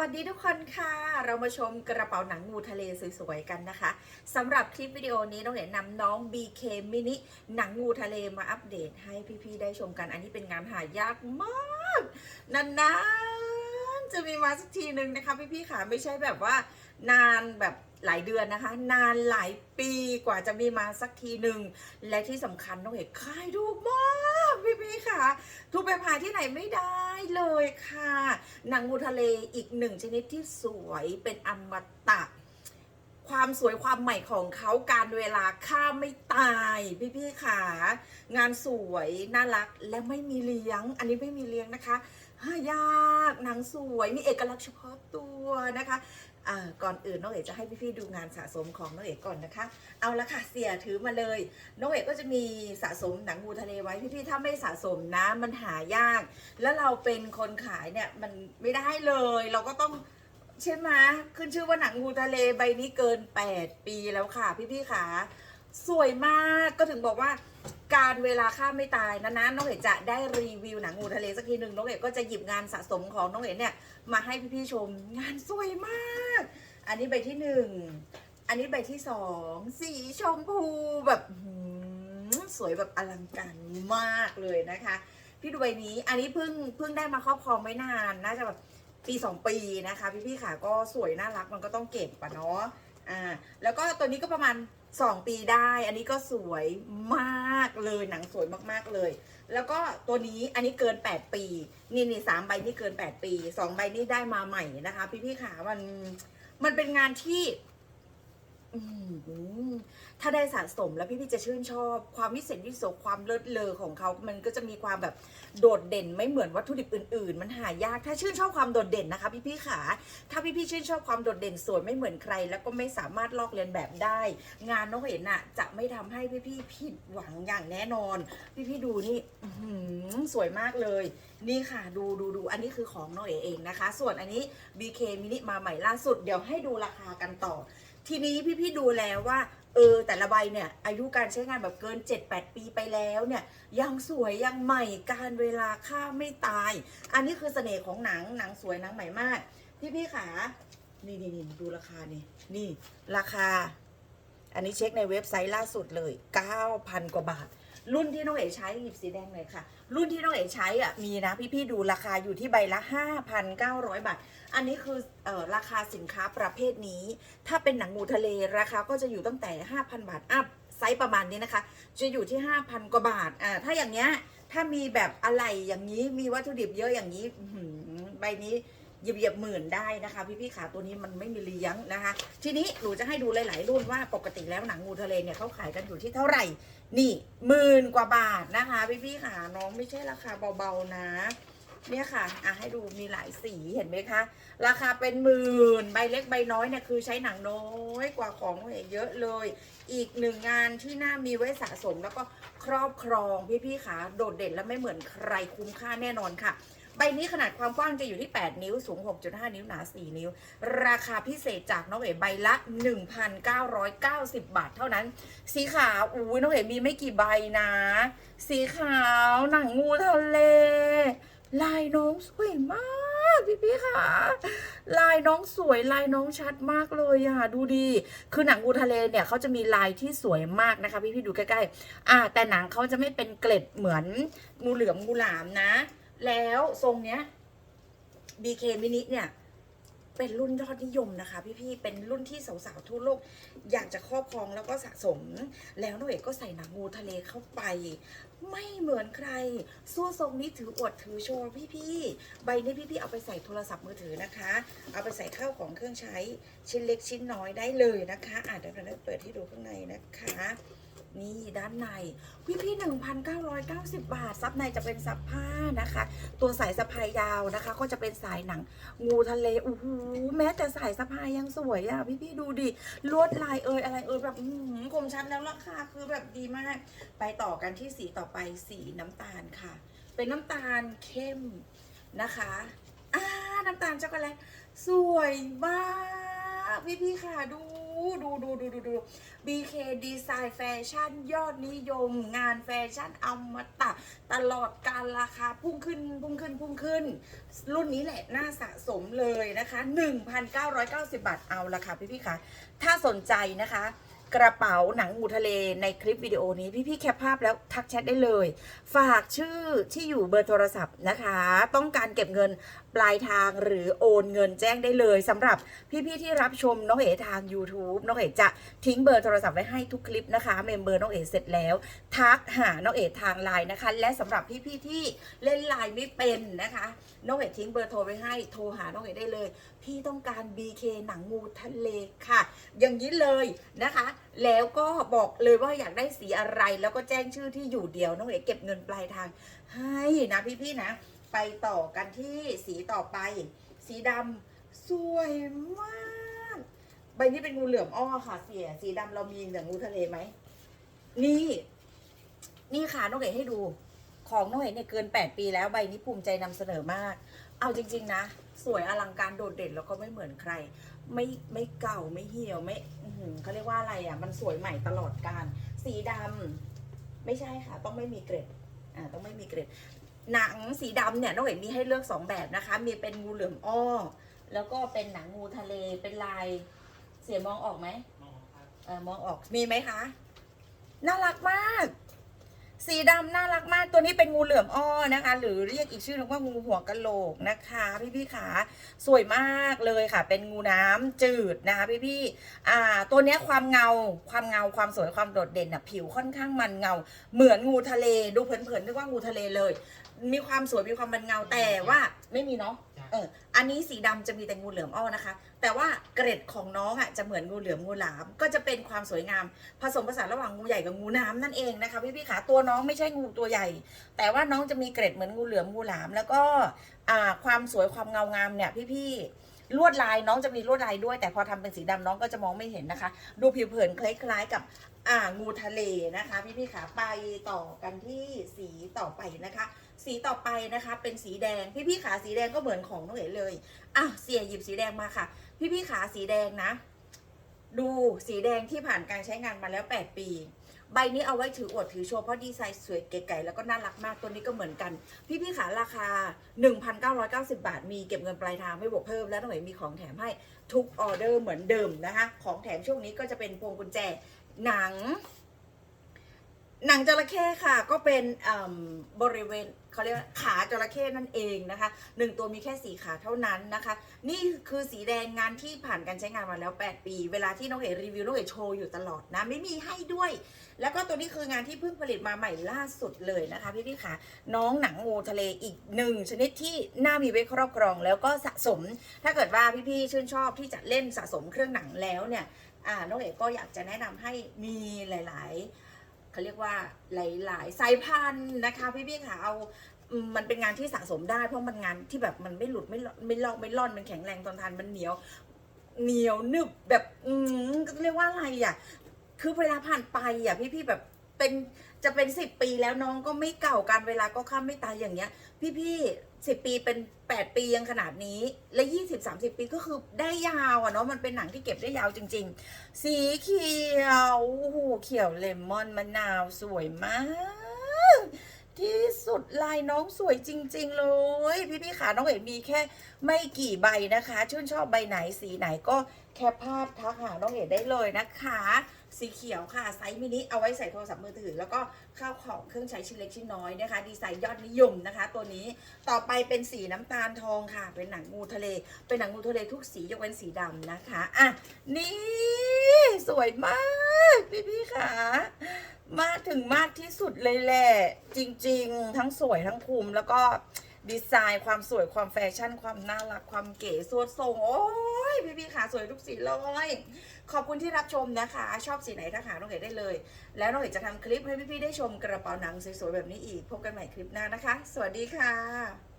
วัสดีทุกคนค่ะ เรามาชมกระเป๋าหนังงูทะเลสวยๆกันนะคะสำหรับคลิปวิดีโอนี้น้องเห็นนำน้อง BK Mini หนังงูทะเลมาอัปเดตให้พี่ๆได้ชมกัน อันนี้เป็นงานหายากมากนานๆ จะมีมาสักทีหนึ่งนะคะพี่ๆค่ะไม่ใช่แบบว่านานแบบหลายเดือนนะคะ นานหลายปีกว่าจะมีมาสักทีหนึ่งและที่สำคัญน้องเห็นขายถูกมากพี่ๆค่ะทุกไปพาที่ไหนไม่ได้เลยค่ะนังงูทะเลอีกหนึ่งชนิดที่สวยเป็นอมตะ ความสวยความใหม่ของเขาการเวลาค่าไม่ตายพี่ๆค่ะงานสวยน่ารักและไม่มีเลี้ยง อันนี้ไม่มีเลี้ยงนะคะ หายากหนังสวยมีเอกลักษณ์เฉพาะตัวนะคะก่อนอื่นน้องเอกจะให้พี่ๆดูงานสะสมของน้องเอกก่อนนะคะ เอาละค่ะเสียถือมาเลยน้องเอกก็จะมีสะสมหนังงูทะเลไว้พี่ๆถ้าไม่สะสมนะมันหายาก แล้วเราเป็นคนขายเนี่ยมันไม่ได้เลย เราก็ต้องใช่ไหมขึ้นชื่อว่าหนังงูทะเลใบนี้เกิน 8 ปีแล้วค่ะพี่ๆค่ะสวยมากก็ถึงบอกว่า การเวลาข้ามไม่ตายนะนะน้องเอกจะได้รีวิวหนังงูทะเลสักทีหนึ่งน้องเอกก็จะหยิบงานสะสมของน้องเอกเนี่ยมาให้พี่ๆชมงานสวยมาก อันนี้ใบที่หนึ่งอันนี้ใบที่สองสีชมพูแบบสวยแบบอลังการมากเลยนะคะ พี่ดูใบนี้อันนี้เพิ่งเพิ่งได้มาครอบครองไม่นานน่าจะแบบปีสองปีนะคะ พี่พี่ๆค่ะก็สวยน่ารักมันก็ต้องเก็บปะเนาะอ่าแล้วก็ตัวนี้ก็ประมาณ สองปีได้ อันนี้ก็สวยมากเลยหนังสวยมากๆเลย แล้วก็ตัวนี้อันนี้เกิน8ปี นี่นี่สามใบนี่เกิน8ปีสองใบนี่ได้มาใหม่นะคะ พี่พี่ๆค่ะมันมันเป็นงานที่ ถ้าได้สะสมแล้วพี่ๆจะชื่นชอบ ความวิเศษวิโสความเลิศเลอของเขา มันก็จะมีความแบบโดดเด่นไม่เหมือนวัตถุดิบอื่น ๆ มันหายาก ถ้าชื่นชอบความโดดเด่นนะคะ พี่ๆขาถ้าพี่ๆชื่นชอบความโดดเด่นสวยไม่เหมือนใคร แล้วก็ไม่สามารถลอกเลียนแบบได้ งานน้องเห็นน่ะจะไม่ทำให้พี่ๆผิดหวังอย่างแน่นอน พี่ๆดูนี่สวยมากเลย นี่ค่ะ ดูดูดูอันนี้คือของน้องเอ๋เองนะคะ ส่วนอันนี้ BK mini มาใหม่ล่าสุด เดี๋ยวให้ดูราคากันต่อ ทีนี้พี่ๆดูแล้วว่า เออ แต่ละใบเนี่ย อายุการใช้งานแบบเกิน 7-8 ปีไปแล้วเนี่ย ยังสวยยังใหม่การเวลาค่าไม่ตาย อันนี้คือเสน่ห์ของหนังหนังสวยหนังใหม่มาก พี่ๆขานี่นี่นี่ดูราคานี่นี่ ราคา อันนี้เช็คในเว็บไซต์ล่าสุดเลย 9,000 กว่าบาท รุ่นที่น้องเอ๋ใช้หยิบสีแดงเลยค่ะ รุ่นที่น้องเอ๋ใช้อะมีนะพี่ๆดูราคาอยู่ที่ใบละ 5,900 บาท อันนี้คือเอ่อราคาสินค้าประเภทนี้ ถ้าเป็นหนังงูทะเลราคาก็จะอยู่ตั้งแต่ 5,000 บาทอัพไซส์ประมาณนี้นะคะ จะอยู่ที่ 5,000 กว่าบาทอ่าถ้าอย่างเนี้ยถ้ามีแบบอะไรอย่างนี้มีวัตถุดิบเยอะอย่างนี้ใบนี้เหยียบหยียบหมื่นได้นะคะพี่พี่ๆขาตัวนี้มันไม่มีเลี้ยงนะคะ ทีนี้หนูจะให้ดูหลาย ๆ รุ่นว่าปกติแล้วหนังงูทะเลเนี่ยเขาขายกันอยู่ที่เท่าไหร่ นี่หมื่นกว่าบาทนะคะพี่พี่ค่ะน้องไม่ใช่ราคาเบาๆนะ เนี่ยค่ะอะให้ดูมีหลายสีเห็นไหมคะ ราคาเป็นหมื่นใบเล็กใบน้อยเนี่ยคือใช้หนังน้อยกว่าของเยอะเลย อีกหนึ่งงานที่น่ามีไว้สะสมแล้วก็ครอบครองพี่พี่ค่ะโดดเด่นและไม่เหมือนใครคุ้มค่าแน่นอนค่ะ ใบนี้ขนาดความกว้างจะอยู่ที่ 8 นิ้ว สูง 6.5 นิ้ว หนา 4 นิ้ว ราคาพิเศษจากน้องเอ๋ใบละ 1,990 บาทเท่านั้น สีขาวอุ้ยน้องเอ๋มีไม่กี่ใบนะ สีขาวหนังงูทะเล ลายน้องสวยมากพี่พี่ค่ะ ลายน้องสวยลายน้องชัดมากเลยอะดูดี คือหนังงูทะเลเนี่ยเขาจะมีลายที่สวยมากนะคะ พี่พี่ดูใกล้ๆอ่าแต่หนังเขาจะไม่เป็นเกล็ดเหมือนงูเหลือมงูหลามนะ แล้วทรงเนี้ย BK mini เนี่ย เป็นรุ่นยอดนิยมนะคะ พี่ๆ เป็นรุ่นที่สาวๆทั่วโลก อยากจะครอบครองแล้วก็สะสม แล้วน้องเอกก็ใส่หนังงูทะเลเข้าไป ไม่เหมือนใครสู้ทรงนี้ถืออวดถือโชว์พี่ๆ ใบนี้พี่ๆ เอาไปใส่โทรศัพท์มือถือนะคะ เอาไปใส่ข้าวของเครื่องใช้ชิ้นเล็กชิ้นน้อยได้เลยนะคะอะเดี๋ยวเราเปิดให้ดูข้างในนะคะ นี่ด้านในพี่พี่หนึ่งพันเก้าร้อยเก้าสิบบาท ซับในจะเป็นซับผ้านะคะ ตัวสายสะพายยาวนะคะ ก็จะเป็นสายหนังงูทะเลโอ้โหแม้แต่สายสะพายยังสวยอะพี่พี่ดูดิลวดลายเอยอะไรเอยแบบหือคมชัดแล้วราคาคือแบบดีมาก ไปต่อกันที่สีต่อไปสีน้ำตาลค่ะ เป็นน้ำตาลเข้มนะคะอ่าน้ำตาลช็อกโกแลตสวยมาก พี่พี่ค่ะดูดูดูดูดูดู BK ดีไซน์แฟชั่นยอดนิยม งานแฟชั่นอมตะ ตลอดการราคาพุ่งขึ้นพุ่งขึ้นพุ่งขึ้น รุ่นนี้แหละน่าสะสมเลยนะคะ 1,990 บาทเอาละค่ะพี่ๆคะถ้าสนใจนะคะ กระเป๋าหนังงูทะเลในคลิปวิดีโอนี้พี่ๆแคปภาพแล้วทักแชทได้เลย ฝากชื่อที่อยู่เบอร์โทรศัพท์นะคะ ต้องการเก็บเงินปลายทางหรือโอนเงินแจ้งได้เลยสำหรับพี่ๆที่รับชมน้องเอ๋ทาง YouTube น้องเอ๋จะทิ้งเบอร์โทรศัพท์ไว้ให้ทุกคลิปนะคะ เมมเบอร์น้องเอ๋เสร็จแล้ว ทักหาน้องเอ๋ทางไลน์นะคะ และสำหรับพี่ๆที่เล่นไลน์ไม่เป็นนะคะน้องเอ๋ทิ้งเบอร์โทรไว้ให้โทรหาน้องเอ๋ได้เลย พี่ต้องการ BK หนังงูทะเลค่ะ อย่างนี้เลยนะคะแล้วก็บอกเลยว่าอยากได้สีอะไร แล้วก็แจ้งชื่อที่อยู่เดียวน้องเอ๋เก็บเงินปลายทาง ให้นะพี่ๆนะ ไปต่อกันที่สีต่อไป สีดำสวยมากใบนี้เป็นงูเหลือมอ้อค่ะเสีย สีดำเรามีเหลืองงูทะเลไหมนี่ นี่ค่ะน้องเอ๋ให้ดู ของน้องเอ๋เนี่ยเกิน 8 ปีแล้วใบนี้ภูมิใจนำเสนอมาก เอาจริง ๆ นะ สวยอลังการโดดเด่นแล้วก็ไม่เหมือนใคร ไม่ไม่เก่าไม่เหี่ยวไม่อื้อหือเขาเรียกว่าอะไรอะ มันสวยใหม่ตลอดการ สีดำไม่ใช่ค่ะ ต้องไม่มีเกร็ดอ่าต้องไม่มีเกร็ดหนังสีดำเนี่ยน้องเห็นมีให้เลือกสองแบบนะคะ มีเป็นงูเหลือมอ้อ แล้วก็เป็นหนังงูทะเลเป็นลายเสียมองออกไหมมองครับเออมองออกมีไหมคะ น่ารักมาก สีดำน่ารักมากตัวนี้เป็นงูเหลือมอ้อนะคะ หรือเรียกอีกชื่อนึงว่างูหัวกะโหลกนะคะ พี่พี่ๆขาสวยมากเลยค่ะ เป็นงูน้ำจืดนะคะพี่พี่ๆอ่าตัวนี้ความเงาความเงาความสวยความโดดเด่นอะผิวค่อนข้างมันเงา เหมือนงูทะเลดูเผินๆนึกว่างูทะเลเลย มีความสวยมีความมันเงาแต่ว่าไม่มีเนาะ เอออันนี้สีดำจะมีแต่งูเหลือมอ้อนะคะ แต่ว่าเกร็ดของน้องอะจะเหมือนงูเหลือมงูหลาม ก็จะเป็นความสวยงาม ผสมผสานระหว่างงูใหญ่กับงูน้ำนั่นเองนะคะพี่พี่ๆขาตัวน้องไม่ใช่งูตัวใหญ่ แต่ว่าน้องจะมีเกร็ดเหมือนงูเหลือมงูหลาม แล้วก็อ่าความสวยความเงางามเนี่ยพี่พี่ๆลวดลายน้องจะมีลวดลายด้วย แต่พอทำเป็นสีดำน้องก็จะมองไม่เห็นนะคะ ดูผิวเผินคล้ายๆกับ อ่างูทะเลนะคะ พี่พี่ขาไปต่อกันที่สีต่อไปนะคะ สีต่อไปนะคะเป็นสีแดงพี่พี่ขาสีแดงก็เหมือนของน้องเอ๋เลยอะเสียหยิบสีแดงมาค่ะ พี่พี่ขาสีแดงนะ ดูสีแดงที่ผ่านการใช้งานมาแล้ว 8 ปี ใบนี้เอาไว้ถืออวดถือโชว์เพราะดีไซน์สวยเก๋ๆแล้วก็น่ารักมากตัวนี้ก็เหมือนกัน พี่พี่ขาราคา 1,990 บาท มีเก็บเงินปลายทางไม่บวกเพิ่มแล้วน้องเอ๋มีของแถมให้ทุกออเดอร์เหมือนเดิมนะคะ ของแถมช่วงนี้ก็จะเป็นพวงกุญแจ หนัง หนังจระเข้ค่ะ ก็เป็นบริเวณเขาเรียกว่าขาจระเข้นั่นเองนะคะหนึ่งตัวมีแค่สีขาเท่านั้นนะคะ นี่คือสีแดงงานที่ผ่านการใช้งานมาแล้ว 8 ปี เวลาที่น้องเอ๋รีวิวน้องเอ๋โชว์อยู่ตลอดนะ ไม่มีให้ด้วย แล้วก็ตัวนี้คืองานที่เพิ่งผลิตมาใหม่ล่าสุดเลยนะคะ พี่พี่ๆค่ะน้องหนังงูทะเลอีกหนึ่งชนิดที่น่ามีไว้ครอบครองแล้วก็สะสม ถ้าเกิดว่าพี่ๆชื่นชอบที่จะเล่นสะสมเครื่องหนังแล้วเนี่ย อ่าน้องเอ๋ก็อยากจะแนะนำให้มีหลาย ๆเขาเรียกว่าหลาย ๆ สายพันธุ์นะคะ พี่ๆค่ะเอามันเป็นงานที่สะสมได้เพราะมันงานที่แบบมันไม่หลุดไม่ไม่ลอกไม่ล่อนมันแข็งแรงตอนทานมันเหนียว เหนียวหนึบแบบอืมก็เรียกว่าอะไรอะ คือเวลาผ่านไปอะพี่ๆแบบเป็นจะเป็นสิบปีแล้วน้องก็ไม่เก่ากันเวลาก็ข้ามไม่ตายอย่างเงี้ย พี่ๆ สิบปีเป็นแปดปียังขนาดนี้ และยี่สิบสามสิบปีก็คือได้ยาวอะเนาะมันเป็นหนังที่เก็บได้ยาวจริง ๆ สีเขียวโอ้โหเขียวเลมอนมะนาวสวยมาก ที่สุดลายน้องสวยจริง ๆ เลย พี่ๆขาน้องเอ๋มีแค่ไม่กี่ใบนะคะ ชื่นชอบใบไหนสีไหนก็แคปภาพทักหาน้องเอ๋ได้เลยนะคะ สีเขียวค่ะ ไซส์มินิ เอาไว้ใส่โทรศัพท์มือถือ แล้วก็ข้าวของเครื่องใช้ชิ้นเล็กชิ้นน้อยนะคะ ดีไซน์ยอดนิยมนะคะ ตัวนี้ต่อไปเป็นสีน้ำตาลทองค่ะ เป็นหนังงูทะเล เป็นหนังงูทะเลทุกสียกเว้นสีดำนะคะอะนี่ สวยมากพี่ๆค่ะมากถึงมากที่สุดเลยแหละ จริง ๆ ทั้งสวยทั้งภูมิแล้วก็ ดีไซน์ความสวยความแฟชั่น ความน่ารักความเก๋สวดทรงโอ้ยพี่พี่ขาสวยทุกสีเลย ขอบคุณที่รับชมนะคะ ชอบสีไหนถ้าหาน้องเอกได้เลย แล้วน้องเอกจะทำคลิปให้พี่พี่ได้ชมกระเป๋าหนังสวยๆแบบนี้อีก พบกันใหม่คลิปหน้านะคะ สวัสดีค่ะ